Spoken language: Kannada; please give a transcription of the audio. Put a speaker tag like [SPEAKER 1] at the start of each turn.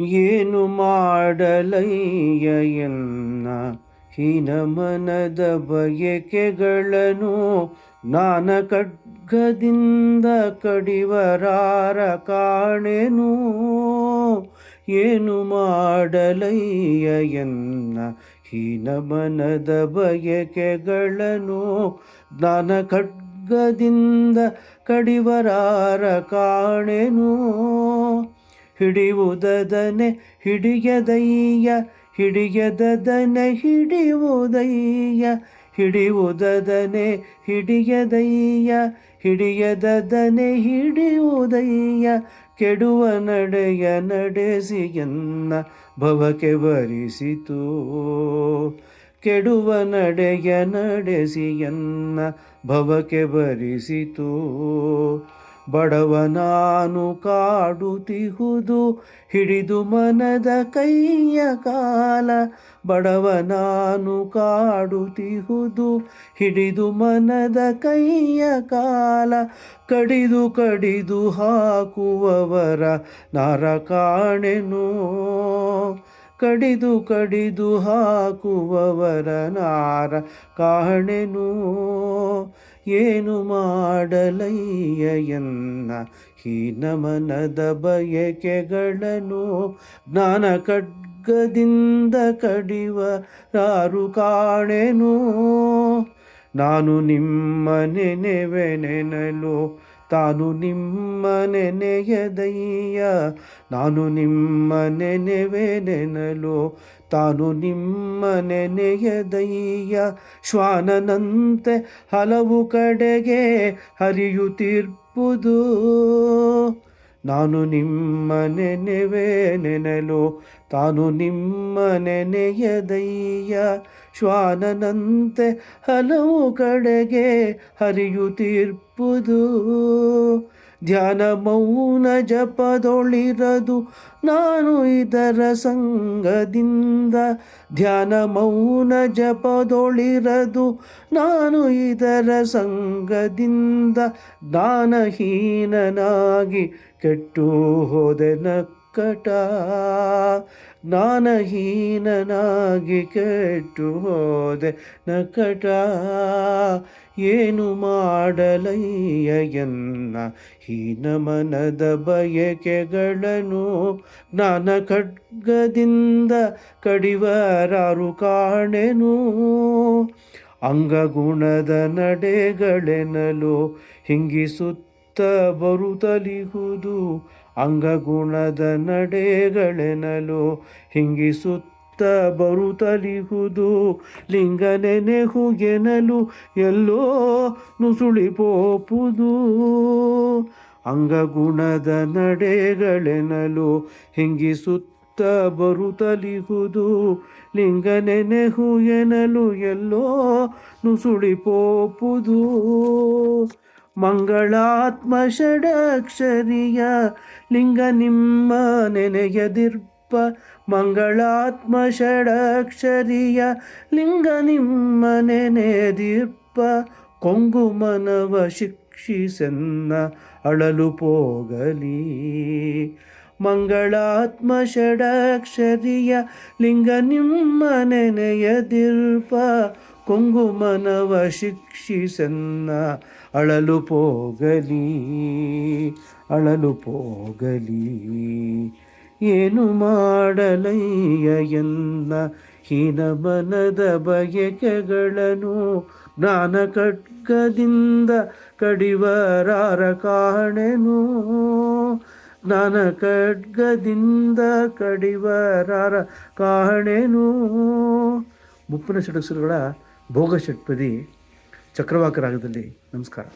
[SPEAKER 1] ಏನು ಮಾಡಲಯ್ಯ ಎನ್ನ? ಹೀನ ಮನದ ಬಯಕೆಗಳನ್ನು ನಾನ ಖಡ್ಗದಿಂದ ಕಡಿವರಾರ ಕಾಣೆನು? ಏನು ಮಾಡಲಯ್ಯ ಎನ್ನ? ಹೀನ ಮನದ ಬಯಕೆಗಳನ್ನು ನಾನ ಖಡ್ಗದಿಂದ ಕಡಿವರಾರ ಕಾಣೆನು? ಹಿಡಿಯುವುದನೆ ಹಿಡಿಯದಯ್ಯ ಹಿಡಿಯದನೆ ಹಿಡಿಯುವುದಯ್ಯ ಹಿಡಿಯುವುದನೆ ಹಿಡಿಯದಯ್ಯ ಹಿಡಿಯದನೆ ಹಿಡಿಯುವುದಯ್ಯ. ಕೆಡುವ ನಡೆಯ ನಡೆಸಿ ಎನ್ನ ಭವಕ್ಕೆ ಬರಿಸಿತು ಕೆಡುವ ನಡೆಯ ನಡೆಸಿ ಎನ್ನ ಭವಕ್ಕೆ ಬರಿಸಿತು ಬಡವನಾನು ಕಾಡುತಿಹುದು ಹಿಡಿದು ಮನದ ಕೈಯ ಕಾಲ. ಬಡವನಾನು ಕಾಡುತಿಹುದು ಹಿಡಿದು ಮನದ ಕೈಯ ಕಾಲ. ಕಡಿದು ಕಡಿದು ಹಾಕುವವರ ನಾರ ಕಾಣೆನು. ಕಡಿದು ಕಡಿದು ಹಾಕುವವರ ನಾರ ಕಾಣೆನು. ಏನು ಮಾಡಲಯ್ಯ ಎನ್ನ? ಹೀನ ಮನದ ಬಯಕೆಗಳನ್ನು ಜ್ಞಾನ ಖಡ್ಗದಿಂದ ಕಡಿವ ಯಾರು ಕಾಣೆನು? ನಾನು ನಿಮ್ಮ ನೆನೆವೆನೆನಲು ತಾನು ನಿಮ್ಮ ನೆನೆಯದಯ್ಯ ನಾನು ನಿಮ್ಮ ನೆನೆವೆನೆನಲು ತಾನು ನಿಮ್ಮ ನೆನೆಯದಯ್ಯ ಶ್ವಾನನಂತೆ ಹಲವು ಕಡೆಗೆ ಹರಿಯುತ್ತಿರ್ಪುದು. ನಾನು ನಿಮ್ಮ ನೆನೆವೆ ನೆನಲು ತಾನು ನಿಮ್ಮ ನೆನೆಯದಯ್ಯ ಶ್ವಾನನಂತೆ ಹಲವು ಕಡೆಗೆ ಹರಿಯುತ್ತಿರ್ಪುದು. ಧ್ಯಾನ ಮೌನ ಜಪದೊಳಿರದು. ನಾನು ಇದರ ಸಂಗದಿಂದ ಧ್ಯಾನ ಮೌನ ಜಪದೊಳಿರದು. ನಾನು ಇದರ ಸಂಗದಿಂದ ಜ್ಞಾನಹೀನನಾಗಿ ಕೆಟ್ಟು ಹೋದೆ ನಕ್ಕಟ ಜ್ಞಾನಹೀನನಾಗಿ ಕೆಟ್ಟು ಹೋದೆ ನಕಟ. ಏನು ಮಾಡಲಯ್ಯ ಎನ್ನ ಹೀನ ಮನದ ಬಯಕೆಗಳನ್ನು ಜ್ಞಾನ ಖಡ್ಗದಿಂದ ಕಡಿವರಾರು ಕಾಣೆನು. ಅಂಗಗುಣದ ನಡೆಗಳೆನಲು ಹಿಂಗಿಸುತ್ತ ಬರುತ್ತಲಿಹುದು ಅಂಗಗುಣದ ನಡೆಗಳೆನಲು ಹಿಂಗಿಸುತ್ತ ಬರುತ್ತಲಿಹುದು ಲಿಂಗನೆನೆಹುಗೆನಲು ಎಲ್ಲೋ ನುಸುಳಿಪೋಪುದು. ಅಂಗಗುಣದ ನಡೆಗಳೆನಲು ಹಿಂಗಿಸುತ್ತ ಬರುತ್ತಲಿಹುದು ಲಿಂಗನೆನೆಹು ಎನಲು ಎಲ್ಲೋ ನುಸುಳಿಪೋಪುದು. ಮಂಗಳಾತ್ಮ ಷಡಕ್ಷರಿಯ ಲಿಂಗ ನಿಮ್ಮ ನೆನೆಯದಿರ್ಪ. ಮಂಗಳಾತ್ಮ ಷಡಕ್ಷರಿಯ ಲಿಂಗ ನಿಮ್ಮ ನೆನೆದಿರ್ಪ ಕೊಂಗು ಮನವ ಶಿಕ್ಷಿಸನ್ನ ಅಳಲು ಪೋಗಲಿ. ಮಂಗಳಾತ್ಮ ಷಡಕ್ಷರಿಯ ಲಿಂಗ ನಿಮ್ಮ ನೆನೆಯದಿರ್ಪ. ಕೊಂಗು ಮನವ ಶಿಕ್ಷಿಸನ್ನ ಅಳಲು ಪೋಗಲಿ ಅಳಲು ಪೋಗಲಿ. ಏನು ಮಾಡಲಯ್ಯ ಎನ್ನ ಹೀನ ಮನದ ಬಯಕೆಗಳನ್ನು ಜ್ಞಾನ ಖಡ್ಗದಿಂದ ಕಡಿವರಾರ ಕಾಣೆನು. ಜ್ಞಾನ ಖಡ್ಗದಿಂದ ಕಡಿವರಾರ ಕಾಣೆನು. ಮುಪ್ಪಿನ ಷಡಕ್ಷರಗಳ ಭೋಗ ಷಟ್ಪದಿ ಚಕ್ರವಾಕ ರಾಗದಲ್ಲಿ ನಮಸ್ಕಾರ.